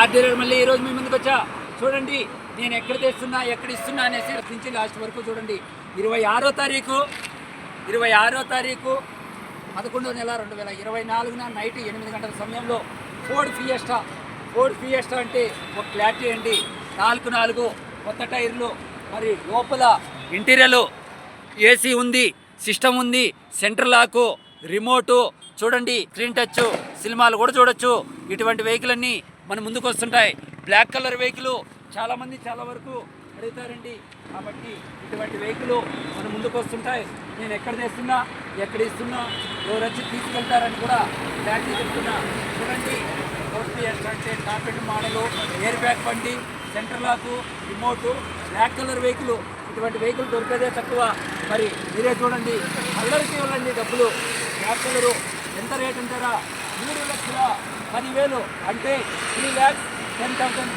Car dealer మళ్ళీ ఈ రోజు మీ ముందుకు వచ్చా? చూడండి నేను ఎక్కడ తెస్తున్నా ఎక్కడ ఇస్తున్నా అనేసి నుంచి లాస్ట్ వరకు చూడండి. ఇరవై ఆరో తారీఖు ఇరవై ఆరో తారీఖు పదకొండో నెల రెండు వేల ఇరవై నాలుగున నైట్ ఎనిమిది గంటల సమయంలో ఫోర్డ్ ఫియస్టా ఫోర్డ్ ఫియస్టా అంటే ఒక క్లారిటీ అండి నాలుగు నాలుగు కొత్త టైర్లు మరి లోపల ఇంటీరియర్లు ఏసీ ఉంది సిస్టమ్ ఉంది సెంటర్ లాకు రిమోటు చూడండి స్క్రీన్ టచ్ సినిమాలు కూడా చూడొచ్చు. ఇటువంటి వెహికల్ అన్నీ మన ముందుకు వస్తుంటాయి. బ్లాక్ కలర్ వెహికల్ చాలామంది చాలా వరకు అడుగుతారండి. కాబట్టి ఇటువంటి వెహికల్ మన ముందుకు వస్తుంటాయి. నేను ఎక్కడ తెస్తున్నా ఎక్కడ ఇస్తున్నా ఎవరు వచ్చి తీసుకెళ్తారని కూడా క్లారిటీ చెప్తున్నా. చూడండి ఫోర్త్ అంటే top end model air bag బండి centre lock remote black colour vehicle ఇటువంటి వెహికల్ దొరికేదే తక్కువ. మరి మీరే చూడండి అల్లరికి ఇవ్వండి డబ్బులు. బ్లాక్ కలరు ఎంత రేట్ ఉంటారా మూడు లక్షల పదివేలు అంటే త్రీ ల్యాక్స్ టెన్ థౌసండ్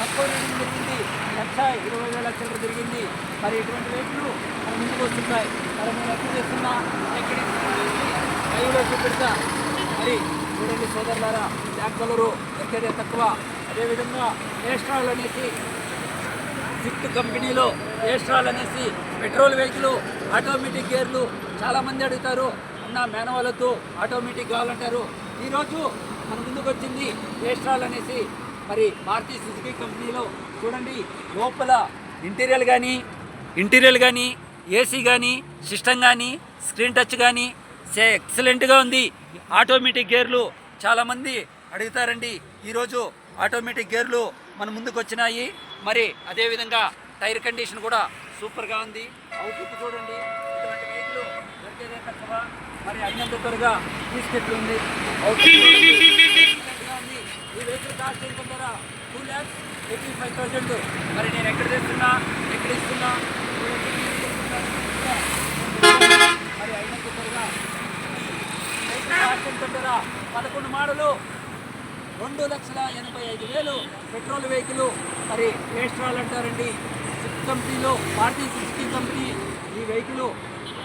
తక్కువ రేటు జరిగింది. లక్ష ఇరవై వేల చిల్లర జరిగింది. మరి ఇటువంటి రేట్లు మన ముందుకు వస్తున్నాయి. మరి మేము ఎక్కడ చేస్తున్నా. ఎక్కడి కైలో చూపెడతా. మరి చూడండి సోదరులారా బ్లాక్ కలరు తక్కువ. అదేవిధంగా నేస్ట్రాల్ అనేసి స్విఫ్ట్ కంపెనీలో ఏస్ట్రాల్ అనేసి పెట్రోల్ వెహికల్ ఆటోమేటిక్ గేర్లు చాలామంది అడుగుతారు. ఉన్న మేనవాళ్ళతో ఆటోమేటిక్ కావాలంటారు. ఈరోజు మన ముందుకు వచ్చింది ఏస్ట్రాల్ అనేసి. మరి మారుతి సుజుకి కంపెనీలో చూడండి లోపల ఇంటీరియర్ కానీ ఇంటీరియర్ కానీ ఏసీ కానీ సిస్టమ్ కానీ స్క్రీన్ టచ్ కానీ ఎక్సలెంట్గా ఉంది. ఆటోమేటిక్ గేర్లు చాలామంది అడుగుతారండి. ఈరోజు ఆటోమేటిక్ గేర్లు మన ముందుకు వచ్చినాయి. మరి అదేవిధంగా టైర్ కండిషన్ కూడా సూపర్గా ఉంది. అవుట్లుక్ చూడండి. ఇటువంటి వెహికల్ దొరికేదే తక్కువ మరి అన్నంత త్వరగా తీసుకెట్లుంది. ఈ వెహికల్ కాస్ట్ ఎంత ఉందరా two lakhs eighty five thousand మరి నేను ఎక్కడ తెస్తున్నా ఎక్కడ ఇస్తున్నా? మరి అయినంత త్వరగా వెహికల్ కాస్ట్ ఎంత ఉందరా పదకొండు మాడలు రెండు లక్షల ఎనభై ఐదు వేలు పెట్రోల్ వెహికల్. మరి వేస్ట్రాల్ అంటారండి స్విఫ్ట్ కంపెనీలో మారుతి సుజుకి కంపెనీ ఈ వెహికల్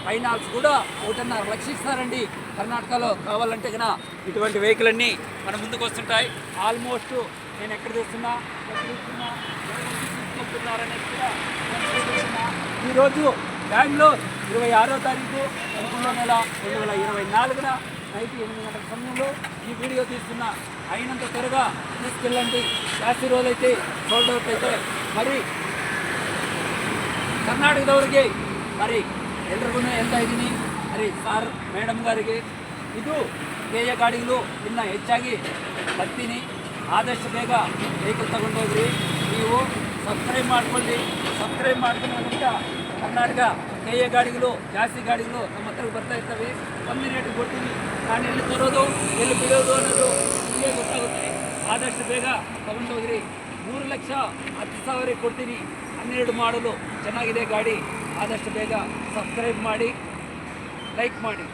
ఫైనాన్స్ కూడా ఒకటిన్నర లక్షిస్తారండి కర్ణాటకలో కావాలంటే కనుక ఇటువంటి వెహికల్ అన్నీ మన ముందుకు వస్తుంటాయి. ఆల్మోస్ట్ నేను ఎక్కడ చూస్తున్నా ఎక్కడ ఈరోజు బ్యాంగ్లూర్ ఇరవై ఆరో తారీఖు పదకొండో నెల రెండు వేల ఇరవై నాలుగున నైట్ ఎనిమిది గంటల సమయంలో ఈ వీడియో తీస్తున్న. అయినంత త్వరగా తీసుకెళ్ళండి. జాస్తి రోజైతే సోల్డ్ అవుట్ అయితే మరి కర్ణాటక దౌరికి మరి ಎಲ್ರಿಗೂ ಹೇಳ್ತಾ ಇದ್ದೀನಿ. ಅರಿ ಸಾರ್ ಮೇಡಮ್ ಗಾರಿಗೆ ಇದು ಬೇಯ ಗಾಡಿಗಳು ಇನ್ನು ಹೆಚ್ಚಾಗಿ ಬರ್ತೀನಿ. ಆದಷ್ಟು ಬೇಗ ವೆಹಿಕಲ್ ತಗೊಂಡೋಗ್ರಿ. ನೀವು ಸಬ್ಸ್ಕ್ರೈಬ್ ಮಾಡ್ಕೊಳ್ಳಿ. ಸಬ್ಸ್ಕ್ರೈಬ್ ಮಾಡ್ಕೊಂಡ್ರೆ ಕರ್ನಾಟಕ ಕೇಯ ಗಾಡಿಗಳು, ಜಾಸ್ತಿ ಗಾಡಿಗಳು ನಮ್ಮ ಹತ್ರ ಬರ್ತಾ ಇರ್ತವೆ. ಒಂದು ರೇಟ್ ಕೊಡ್ತೀನಿ. ನಾನು ಎಲ್ಲಿ ತರೋದು, ಎಲ್ಲಿ ಬಿಡೋದು ಅನ್ನೋದು ನಿಮಗೆ ಗೊತ್ತಾಗುತ್ತೆ. ಆದಷ್ಟು ಬೇಗ ತಗೊಂಡೋಗ್ರಿ. ಮೂರು ಲಕ್ಷ ಹತ್ತು ಸಾವಿರ ಕೊಡ್ತೀನಿ. ಹನ್ನೆರಡು ಮಾಡಲು ಚೆನ್ನಾಗಿದೆ ಗಾಡಿ. ಆದಷ್ಟು ಬೇಗ ಸಬ್ಸ್ಕ್ರೈಬ್ ಮಾಡಿ ಲೈಕ್ ಮಾಡಿ.